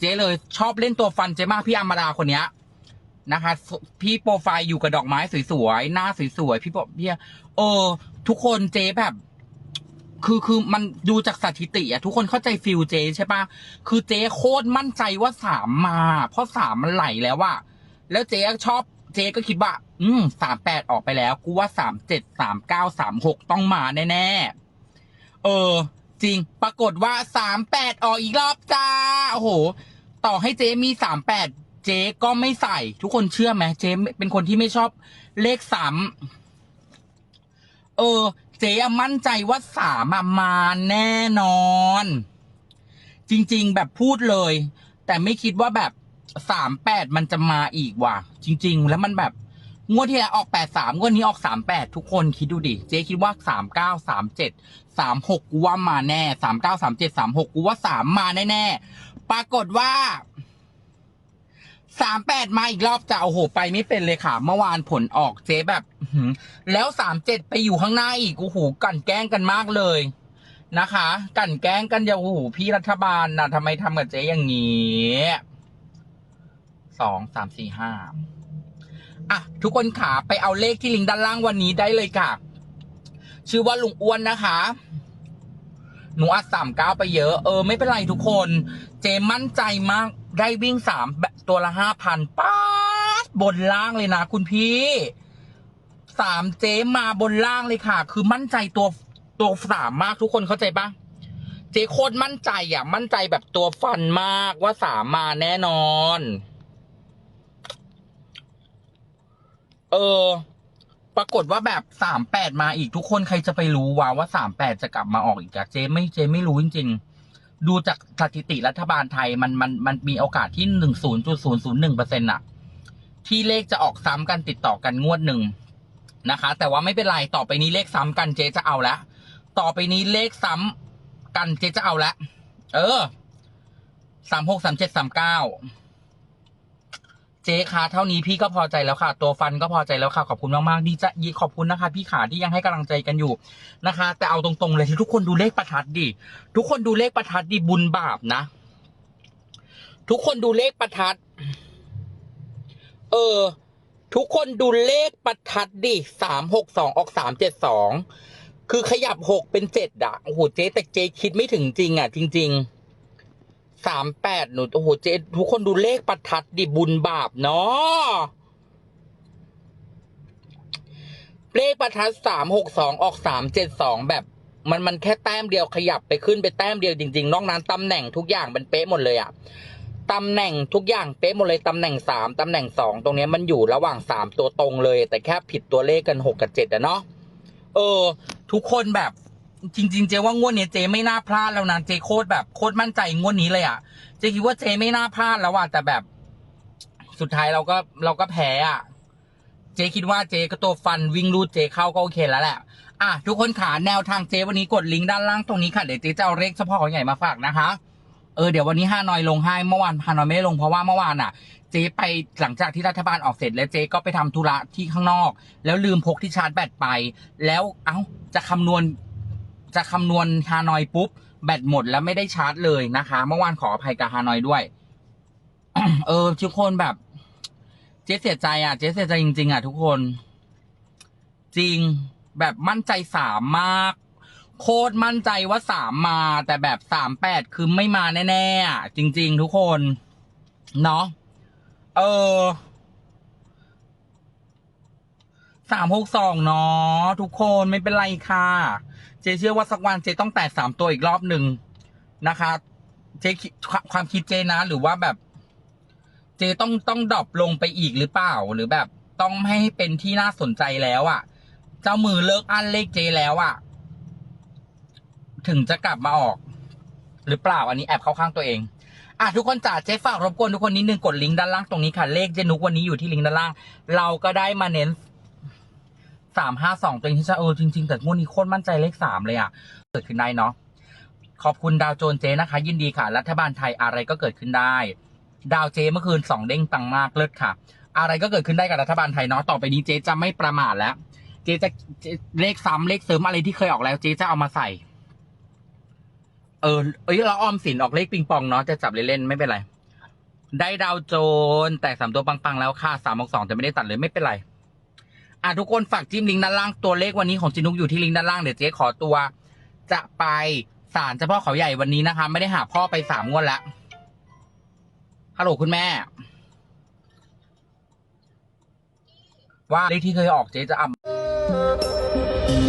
เจ๊เลย ชอบเล่นตัวฟันเจ๊มากพี่อมราคนเนี้ยนะคะ พี่โปรไฟล์อยู่กับดอกไม้สวยๆหน้าสวยๆพี่โปพี่เออ ทุกคนเจ๊แบบ คือคือมันดูจากสถิติอะทุกคนเข้าใจฟิลเจใช่ปะคือเจ๊โคตรมั่นใจว่าสามมา เพราะสามมันไหลแล้วอะแล้วเจ๊ชอบเจ๊ก็คิดว่า อืมสามแปดออกไปแล้ว กูว่าสามเจ็ดสามเก้าสามหกต้องมาแน่ๆเออ จริง ปรากฏว่าสามแปดออกอีกรอบจ้า โอ้โห ต่อให้เจ๊มีสามแปดเจ๊ก็ไม่ใส่ ทุกคนเชื่อไหมเจ๊เป็นคนที่ไม่ชอบเลขสามเออ เจ๊มั่นใจว่าสามมาแน่นอน จริง ๆ แบบพูดเลย แต่ไม่คิดว่าแบบสามแปดมันจะมาอีกว่ะ จริง ๆ แล้วมันแบบ งวดที่แล้วออกแปดสามงวดนี้ออกสามแปดทุกคนคิดดูดิ เจ๊คิดว่าสามเก้าสามเจ็ดสามหกกูว่ามาแน่สามเก้าสามเจ็ดสามหกกูว่าสามาแน่ๆ ปรากฏว่าสามาอีกรอบจะโอ้โห ไปไม่เป็นเลยค่ะ เมื่อวานผลออกเจ๊แบบแล้วสามเจ็ดไปอยู่ข้างหน้าอีกโอ้โหกันแกล้งกันมากเลยนะคะ กันแกล้งกันอย่าโอ้โหพี่รัฐบาลนะทำไมทำกับเจ๊อย่างนี้สองสามสี่ห้า อะทุกคนขาไปเอาเลขที่ลิงก์ด้านล่างวันนี้ได้เลยค่ะ ชื่อว่าลุงอ้วนนะคะหนูอัดสามเก้าไปเยอะ เออ ไม่เป็นไรทุกคน เจมั่นใจมากได้วิ่งสามตัวละห้าพันป๊าบนล่างเลยนะคุณพี่สามเจมาบนล่างเลยค่ะ คือมั่นใจตัวตัวสามมากทุกคนเข้าใจปะเจโคตรมั่นใจอะ มั่นใจแบบตัวฟันมากว่าสามมาแน่นอน เออ ปรากฏว่าแบบสามแปดมาอีกทุกคนใครจะไปรู้ว่าว่าสามแปดจะกลับมาออกอีกอะเจไม่เจไม่รู้จริงๆ ดูจากสถิติรัฐบาลไทยมันมันมันมีโอกาสที่หนึ่งศูนย์จุดศูนย์ศูนย์หนึ่งเปอร์เซ็นต์อะที่เลขจะออกซ้ำกันติดต่อกันงวดหนึ่งนะคะ แต่ว่าไม่เป็นไรต่อไปนี้เลขซ้ำกันเจจะเอาละต่อไปนี้เลขซ้ำกันเจจะเอาละเออสามหกสามเจ็ดสามเก้า เจ๊คะเท่านี้พี่ก็พอใจแล้วค่ะ ตัวฟันก็พอใจแล้วค่ะ ขอบคุณมากๆดีจะยีขอบคุณนะคะ พี่ขาที่ยังให้กำลังใจกันอยู่นะคะ แต่เอาตรงๆเลยที่ทุกคนดูเลขประทัดดิทุกคนดูเลขประทัดดิบุญบาปนะ ทุกคนดูเลขประทัด เออ ทุกคนดูเลขประทัดดิสามหกสองออกสามเจ็ดสองคือขยับหกเป็นเจ็ดอะโอ้โหเจ๊แต่เจ๊คิดไม่ถึงจริงอะจริง ๆ สามแปดหนูโอ้โหเจ๊ทุกคนดูเลขประทัดดิบุญบาปเนาะเลขประทัดสามหกสองออกสามเจ็ดสองแบบ มันมันแค่แต้มเดียวขยับไปขึ้นไปแต้มเดียวจริงๆนอกนั้นตำแหน่งทุกอย่างมันเป๊ะหมดเลยอะตำแหน่งทุกอย่างเป๊ะหมดเลยตำแหน่งสามตำแหน่งสองตรงนี้มันอยู่ระหว่างสามตัวตรงเลย แต่แค่ผิดตัวเลขกันหกกับเจ็ดอะเนาะเออ ทุกคนแบบ จริง ๆ เจว่างวดเนี้ยเจไม่น่าพลาดแล้วนะเจโคตรแบบโคตรมั่นใจงวดนี้เลยอะเจคิดว่าเจไม่น่าพลาดแล้วอะแต่แบบ สุดท้ายเราก็เราก็แพ้อะเจคิดว่าเจก็ตัวฟันวิ่งรูดเจเข้าก็โอเคแล้วแหละอะทุกคนขาแนวทางเจวันนี้กดลิงก์ด้านล่างตรงนี้ค่ะเดี๋ยวเจจะเอาเลขเฉพาะของใหญ่มาฝากนะคะเออเดี๋ยววันนี้ฮานอยลงให้เมื่อวานฮานอยไม่ลงเพราะว่าเมื่อวานอะ เจไปหลังจากที่รัฐบาลออกเสร็จ แล้วเจก็ไปทำธุระที่ข้างนอก แล้วลืมพกที่ชาร์จแบตไป แล้วเอ้าจะคำนวณ จะคำนวณฮานอยปุ๊บ แบตหมดแล้วไม่ได้ชาร์จเลยนะคะ เมื่อวานขออภัยกับฮานอยด้วย เออทุกคนแบบ เจ๊เสียใจอะ เจ๊เสียใจจริง ๆ อะ ทุกคน จริงแบบมั่นใจสามมาก โคตรมั่นใจว่าสามมา แต่แบบสามแปดคือไม่มาแน่ๆอะจริง ๆ ทุกคน เนาะเออ สามหกสองเนาะทุกคนไม่เป็นไรค่ะ เจเชื่อว่าสักวันเจต้องแตะสามตัวอีกรอบหนึ่งนะคะ เจคิดความคิดเจนะ หรือว่าแบบ เจต้องต้องดรอปลงไปอีกหรือเปล่า หรือแบบต้องไม่ให้เป็นที่น่าสนใจแล้วอะ่ะ เจ้ามือเลิกอันเลขเจแล้วอะ่ะ ถึงจะกลับมาออก หรือเปล่าอันนี้แอบเข้าข้างตัวเองอะทุกคนจ๋าเจ๊ฝากรบกวนทุกคนนิดนึงกดลิงก์ด้านล่างตรงนี้ค่ะ เลขเจนุกวันนี้อยู่ที่ลิงก์ด้านล่าง เราก็ได้มาเน้น สามห้าสองตัวเองที่จะเออจริง ๆ แต่งวดนี้โคตรมั่นใจเลขสามเลยอะ เกิดขึ้นได้เนาะขอบคุณดาวโจนเจนะคะ ยินดีค่ะ รัฐบาลไทยอะไรก็เกิดขึ้นได้ ดาวเจเมื่อคืนสองเด้งตังมากเลิศค่ะ อะไรก็เกิดขึ้นได้กับรัฐบาลไทยเนาะต่อไปนี้เจจะไม่ประมาทแล้ว เจจะเจเลขซ้ำเลขเสริมอะไรที่เคยออกแล้ว เจจะเอามาใส่ เออเอ้ยเราออมสินออกเลขปิงปองเนาะจะจับเล่นๆไม่เป็นไรได้ดาวโจนแต่สามตัวปังๆแล้วค่ะสามออกสองแต่ไม่ได้ตัดเลยไม่เป็นไร อะทุกคนฝากจิ้มลิงก์ด้านล่างตัวเลขวันนี้ของจินุกอยู่ที่ลิงก์ด้านล่างเดี๋ยวเจ๊ขอตัว จะไปศาลเจ้าพ่อเขาใหญ่วันนี้นะคะ ไม่ได้หาพ่อไปสามงวดแล้วฮัลโหลคุณแม่ ว่าเลขที่เคยออกเจ๊จะอ่ำ